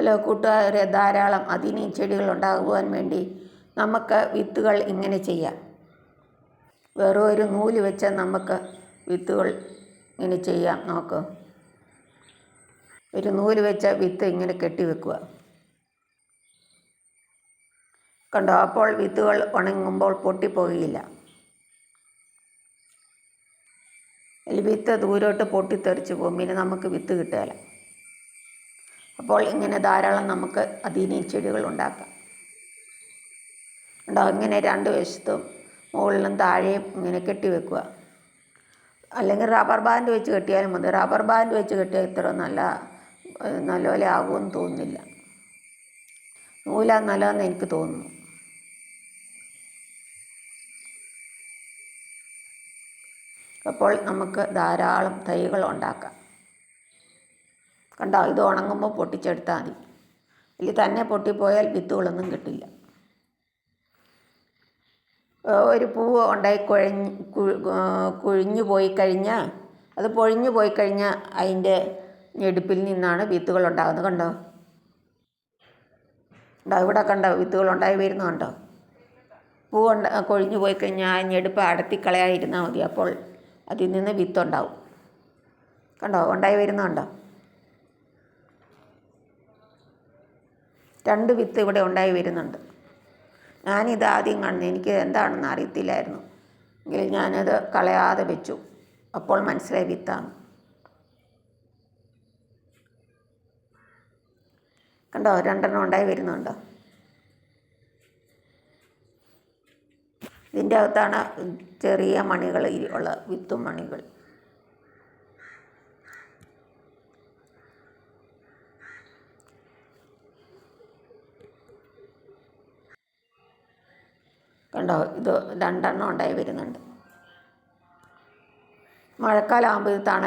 Hello കൂട്ടുകാരെ ധാരാളം അതിനി ചെടികൾ ഉണ്ടാകുവാൻ വേണ്ടി നമുക്ക് വിത്തുകൾ ഇങ്ങനെ ചെയ്യാം. വെറും ഒരു നൂൽ വെച്ച് നമുക്ക് വിത്തുകൾ ഇങ്ങനെ ചെയ്യാം. നോക്ക്. ഒരു നൂൽ വെച്ച വിത്ത് ഇങ്ങനെ കെട്ടി വെക്കുക. കണ്ടോ? അപ്പോൾ വിത്തുകൾ ഉണങ്ങുമ്പോൾ പൊട്ടിപ്പോകുകയില്ല. വിത്ത് ദൂരോട്ട് പൊട്ടിത്തെറിച്ച് പോകും. പിന്നെ നമുക്ക് വിത്ത് കിട്ടുകയില്ല. അപ്പോൾ ഇങ്ങനെ ധാരാളം നമുക്ക് അതീനി ചെടികൾ ഉണ്ടാക്കാം. ഉണ്ടാവും ഇങ്ങനെ രണ്ട് വശത്തും മുകളിലും താഴെയും ഇങ്ങനെ കെട്ടി വെക്കുക. അല്ലെങ്കിൽ റബ്ബർ ബാൻഡ് വെച്ച് കെട്ടിയാലും മതി. റബ്ബർ ബാൻഡ് വെച്ച് കെട്ടിയാൽ ഇത്ര നല്ല നല്ലപോലെ ആകുമെന്ന് തോന്നുന്നില്ല. നൂലാ നല്ലതെന്ന് എനിക്ക് തോന്നുന്നു. അപ്പോൾ നമുക്ക് ധാരാളം തൈകൾ ഉണ്ടാക്കാം. കണ്ടോ ഇത് ഉണങ്ങുമ്പോൾ പൊട്ടിച്ചെടുത്താൽ മതി. ഇതിൽ തന്നെ പൊട്ടിപ്പോയാൽ വിത്തുകളൊന്നും കിട്ടില്ല. ഒരു പൂവ് ഉണ്ടായി കുഴഞ്ഞ് കുഴിഞ്ഞു പോയി കഴിഞ്ഞാൽ അത് പൊഴിഞ്ഞു പോയി കഴിഞ്ഞാൽ അതിന്റെ ഞെടുപ്പിൽ നിന്നാണ് വിത്തുകൾ ഉണ്ടാകുന്നത്. കണ്ടോ? ഉണ്ടോ ഇവിടെ കണ്ടോ വിത്തുകൾ ഉണ്ടായി വരുന്നുണ്ടോ പൂ ഉണ്ട കൊഴിഞ്ഞു പോയി കഴിഞ്ഞാൽ ആ ഞെടുപ്പ് അടത്തി കളയാതിരുന്നാൽ മതി. അപ്പോൾ അതിൽ നിന്ന് വിത്തുണ്ടാവും. കണ്ടോ ഉണ്ടായി വരുന്നുണ്ടോ രണ്ട് വിത്ത് ഇവിടെ ഉണ്ടായി വരുന്നുണ്ട്. ഞാനിത് ആദ്യം കാണുന്നു എനിക്ക് എന്താണെന്ന് അറിയത്തില്ലായിരുന്നു. എങ്കിൽ ഞാനത് കളയാതെ വെച്ചു. അപ്പോൾ മനസ്സിലായി വിത്താണ്. കണ്ടോ? രണ്ടെണ്ണം ഉണ്ടായി വരുന്നുണ്ടോ. ഇതിന്റെ അകത്താണ് ചെറിയ മണികൾ ഉള്ള വിത്തും മണികൾ. കണ്ടോ? ഇത് രണ്ടെണ്ണം ഉണ്ടായി വരുന്നുണ്ട്. മഴക്കാലമാകുമ്പോൾ ഇത് തണ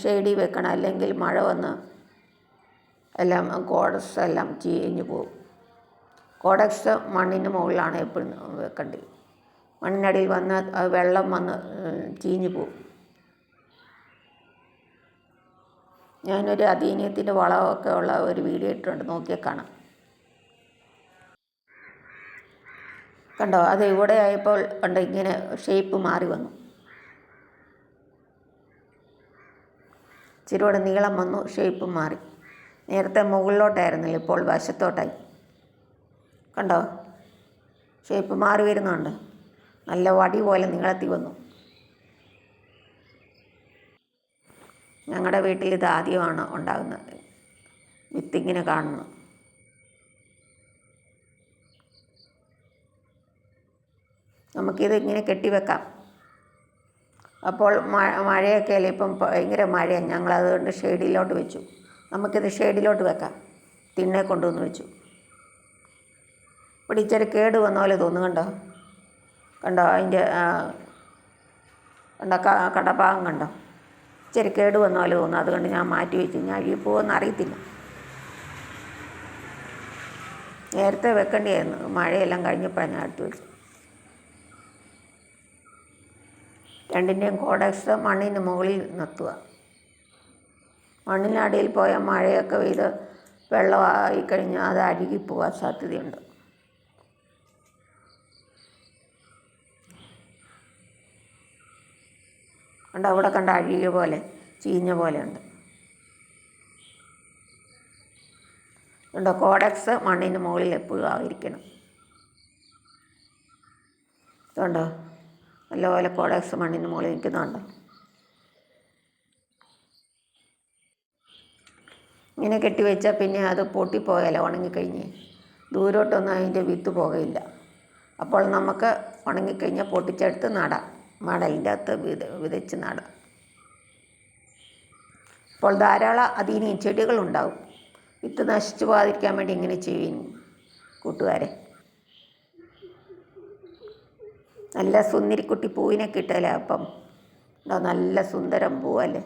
ഷെയ്ഡി വെക്കണം അല്ലെങ്കിൽ മഴ വന്ന് എല്ലാം കോഡക്സ് എല്ലാം ചീഞ്ഞു പോകും കോഡക്സ് മണ്ണിന് മുകളിലാണ് എപ്പോഴും വെക്കേണ്ടത്. മണ്ണിനടിയിൽ വന്ന് വെള്ളം വന്ന് ചീഞ്ഞു പോകും ഞാനൊരു അധീനത്തിന്റെ വളമൊക്കെ ഉള്ള ഒരു വീഡിയോ ഇട്ടിട്ടുണ്ട്. നോക്കിയാൽ കാണാം. കണ്ടോ? അത് ഇവിടെ ആയപ്പോൾ കണ്ടോ ഇങ്ങനെ ഷേപ്പ് മാറി വന്നു. ചിരിയുടെ നീളം വന്നു ഷേപ്പ് മാറി. നേരത്തെ മുകളിലോട്ടായിരുന്നു ഇപ്പോൾ വശത്തോട്ടായി. കണ്ടോ? ഷേപ്പ് മാറി വരുന്നുണ്ട്. നല്ല വടി പോലെ നീളത്തി വന്നു. ഞങ്ങളുടെ വീട്ടിൽ ഇത് ആദ്യമാണ് ഉണ്ടാകുന്നത്. വിത്തിങ്ങനെ കാണുന്നു. നമുക്കിത് ഇങ്ങനെ കെട്ടിവെക്കാം. അപ്പോൾ മഴ മഴയൊക്കെ അല്ലേ ഇപ്പം ഭയങ്കര മഴയാണ് ഞങ്ങൾ അതുകൊണ്ട് ഷെയ്ഡിലോട്ട് വെച്ചു. നമുക്കിത് ഷെയ്ഡിലോട്ട് വെക്കാം. തിണ്ണെ കൊണ്ടുവന്ന് വെച്ചു. ഇവിടെ ഇച്ചിരി കേട് വന്ന പോലെ തോന്നുന്നു കണ്ടോ? കണ്ടോ അതിന്റെ കണ്ടോ കടഭാഗം കണ്ടോ? ഇച്ചിരി കേട് വന്ന പോലെ തോന്നുന്നു. അതുകൊണ്ട് ഞാൻ മാറ്റി വെച്ചു. ഞാൻ അഴുകിപ്പോകുമെന്ന് അറിയത്തില്ല. നേരത്തെ വെക്കേണ്ടിയായിരുന്നു. മഴയെല്ലാം കഴിഞ്ഞപ്പോഴാണ് ഞാൻ അടുത്ത് വെച്ചത് രണ്ടിന്റെയും കോഡക്സ് മണ്ണിന് മുകളിൽ നിർത്തുക. മണ്ണിനടിയിൽ പോയ മഴയൊക്കെ പെയ്ത് വെള്ളമായി കഴിഞ്ഞാൽ അത് അഴുകിപ്പോകാൻ സാധ്യതയുണ്ട്. കണ്ട? അവിടെ കണ്ട അഴുകിയ പോലെ ചീഞ്ഞ പോലെ ഉണ്ട്. കണ്ടോ? കോഡക്സ് മണ്ണിന് മുകളിൽ എപ്പോഴും ആയിരിക്കണം. ഇതുണ്ടോ? നല്ലപോലെ കോഡക്സ് മണ്ണിന് മുകളിൽ നിൽക്കുന്നുണ്ട്. ഇങ്ങനെ കെട്ടിവെച്ചാൽ പിന്നെ അത് പൊട്ടിപ്പോയാലോ ഉണങ്ങിക്കഴിഞ്ഞ്. ദൂരോട്ടൊന്നും അതിന്റെ വിത്ത് പോകയില്ല. അപ്പോൾ നമുക്ക് ഉണങ്ങിക്കഴിഞ്ഞാൽ പൊട്ടിച്ചെടുത്ത് നടാം. മടലിന്റെ അകത്ത് വിത വിതച്ച് നടാം. അപ്പോൾ ധാരാളം അതിന് ചെടികളുണ്ടാവും. വിത്ത് നശിച്ചു പോകാതിരിക്കാൻ വേണ്ടി ഇങ്ങനെ ചെയ്യും കൂട്ടുകാരെ. നല്ല സുന്ദരിക്കുട്ടി പൂവിനെ കിട്ടല്ലേ അപ്പം. നല്ല സുന്ദരം പൂവല്ലേ?